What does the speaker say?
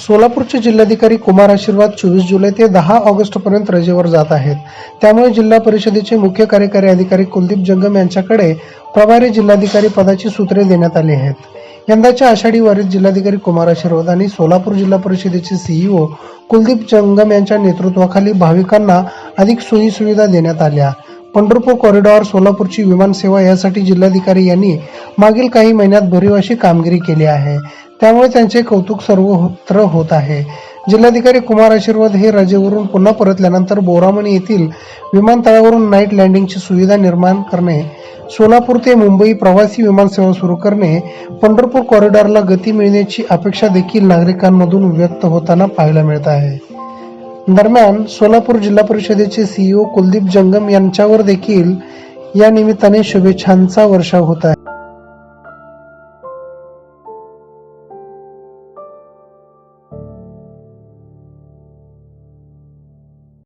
सोलापूरचे जिल्हाधिकारी कुमार आशीर्वाद चोवीस जुलै ते दहा ऑगस्ट पर्यंत रजेवर जात आहेत. त्यामुळे जिल्हा परिषदेचे मुख्य कार्यकारी अधिकारी कुलदीप जंगम यांच्याकडे प्रभारी जिल्हाधिकारी पदाची सूत्रे देण्यात आली आहेत. यंदाच्या आषाढी वारीत जिल्हाधिकारी कुमार आशीर्वाद आणि सोलापूर जिल्हा परिषदेचे सीईओ कुलदीप जंगम यांच्या नेतृत्वाखाली भाविकांना अधिक सोयी सुविधा देण्यात आल्या. पंढरपूर कॉरिडॉर सोलापूरची विमानसेवा यासाठी जिल्हाधिकारी यांनी मागील काही महिन्यात भरीव अशी कामगिरी केली आहे. त्यामुळे त्यांचे कौतुक सर्वत्र होत आहे. जिल्हाधिकारी कुमार आशीर्वाद हे रजेवरून पुन्हा परतल्यानंतर बोरामणी येथील विमानतळावरून नाईट लँडिंगची सुविधा निर्माण करणे सोलापूर ते मुंबई प्रवासी विमानसेवा सुरू करणे पंढरपूर कॉरिडॉरला गती मिळण्याची अपेक्षा देखील नागरिकांमधून व्यक्त होताना पाहायला मिळत आहे. दरम्यान सोलापूर जिल्हा परिषदेचे सीईओ कुलदीप जंगम यांच्यावर देखील या निमित्ताने शुभेच्छांचा वर्षाव होत आहे.